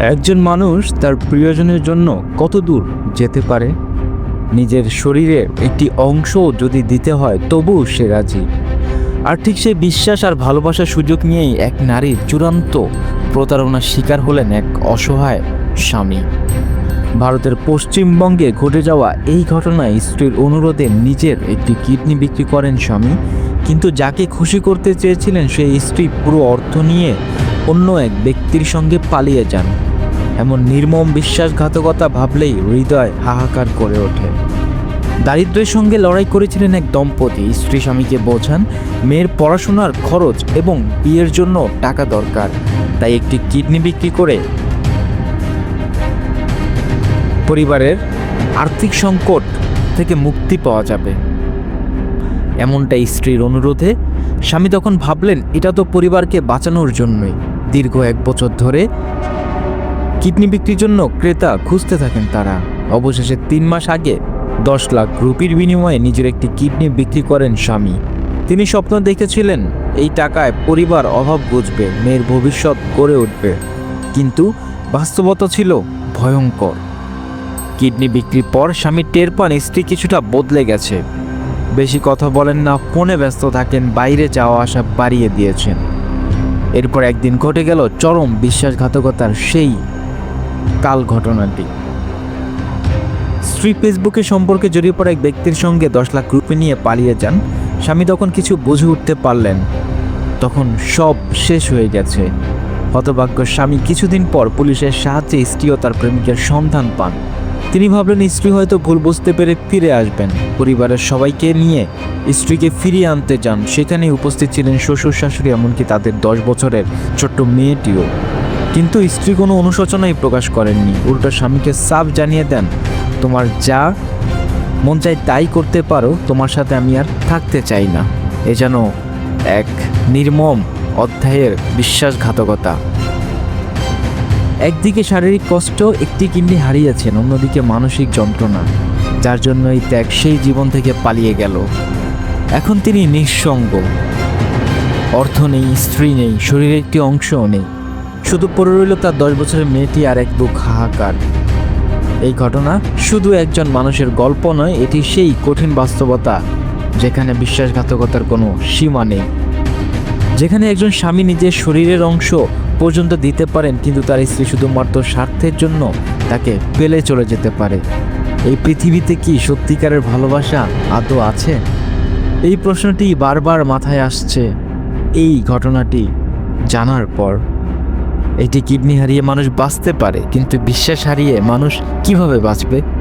একজন মানুষ তার প্রিয়জনের জন্য কত দূর যেতে পারে? নিজের শরীরের একটি অংশ যদি দিতে হয় তবুও সে রাজি। আর ঠিক সেই বিশ্বাস আর ভালোবাসার সুযোগ নিয়েই এক নারীর চূড়ান্ত প্রতারণার শিকার হলেন এক অসহায় স্বামী। ভারতের পশ্চিমবঙ্গে ঘটে যাওয়া এই ঘটনায় স্ত্রীর অনুরোধে নিজের একটি কিডনি বিক্রি করেন স্বামী। কিন্তু যাকে খুশি করতে চেয়েছিলেন, সেই স্ত্রী পুরো অর্থ নিয়ে অন্য এক ব্যক্তির সঙ্গে পালিয়ে যান। এমন নির্মম বিশ্বাসঘাতকতা ভাবলেই হৃদয় হাহাকার করে ওঠে। দারিদ্র্যের সঙ্গে লড়াই করেছিলেন এক দম্পতি। স্ত্রী স্বামীকে বোঝান, মেয়ের পড়াশোনার খরচ এবং বিয়ের জন্য টাকা দরকার। তাই একটি কিডনি বিক্রি করে পরিবারের আর্থিক সংকট থেকে মুক্তি পাওয়া যাবে। এমনটা স্ত্রীর অনুরোধে স্বামী তখন ভাবলেন, এটা তো পরিবারকে বাঁচানোর জন্যই। দীর্ঘ এক বছর ধরে কিডনি বিক্রির জন্য ক্রেতা খুঁজতে থাকেন তারা। অবশেষে তিন মাস আগে দশ লাখ রুপির বিনিময়ে নিজের একটি কিডনি বিক্রি করেন স্বামী। তিনি স্বপ্ন দেখেছিলেন এই টাকায় পরিবার অভাব বুঝবে, মেয়ের ভবিষ্যৎ গড়ে উঠবে। কিন্তু বাস্তবতা ছিল ভয়ঙ্কর। কিডনি বিক্রির পর স্বামী টের পান স্ত্রী কিছুটা বদলে গেছে। বেশি কথা বলেন না, ফোনে ব্যস্ত থাকেন, বাইরে যাওয়া আসা বাড়িয়ে দিয়েছেন। এরপর একদিন ঘটে গেল চরম বিশ্বাসঘাতকতার সেই কাল ঘটনাটি। স্ত্রী ফেসবুকে সম্পর্কে জড়িয়ে পড়া এক ব্যক্তির সঙ্গে দশ লাখ রুপি নিয়ে পালিয়ে যান। স্বামী তখন কিছু বুঝে উঠতে পারলেন। তখন সব শেষ হয়ে গেছে। হতভাগ্য স্বামী কিছুদিন পর পুলিশের সাহায্যে স্ত্রী ও তার প্রেমিকের সন্ধান পান। তিনি ভাবলেন স্ত্রী হয়তো ভুল বুঝতে পেরে ফিরে আসবেন। পরিবারের সবাইকে নিয়ে স্ত্রীকে ফিরিয়ে আনতে যান। সেখানে উপস্থিত ছিলেন শ্বশুর শাশুড়ি, এমনকি তাদের দশ বছরের ছোট্ট মেয়েটিও। কিন্তু স্ত্রী কোনো অনুশোচনাই প্রকাশ করেননি। উল্টো স্বামীকে সাফ জানিয়ে দেন, তোমার যা মন চাই তাই করতে পারো, তোমার সাথে আমি আর থাকতে চাই না। এ যেন এক নির্মম অধ্যায়ের বিশ্বাসঘাতকতা। একদিকে শারীরিক কষ্ট, একটি কিডনি হারিয়েছেন, অন্যদিকে মানসিক যন্ত্রণা, যার জন্য এই ত্যাগ সেই জীবন থেকে পালিয়ে গেল। এখন তিনি নিঃসঙ্গ। অর্থ নেই, স্ত্রী নেই, শরীরের একটি অংশও নেই। শুধু পড়ে রইল তার দশ বছরের মেয়েটি আর এক বুক হাহাকার। এই ঘটনা শুধু একজন মানুষের গল্প নয়, এটি সেই কঠিন বাস্তবতা যেখানে বিশ্বাসঘাতকতার কোনো সীমা নেই। যেখানে একজন স্বামী নিজের শরীরের অংশ পর্যন্ত দিতে পারেন, কিন্তু তার স্ত্রী শুধুমাত্র স্বার্থের জন্য তাকে পেলে চলে যেতে পারে। এই পৃথিবীতে কি সত্যিকারের ভালোবাসা আদৌ আছে? এই প্রশ্নটি বারবার মাথায় আসছে। এই ঘটনাটি জানার পর এটি কিডনি হারিয়ে মানুষ বাঁচতে পারে কিন্তু বিশ্বাস হারিয়ে মানুষ কীভাবে বাঁচবে?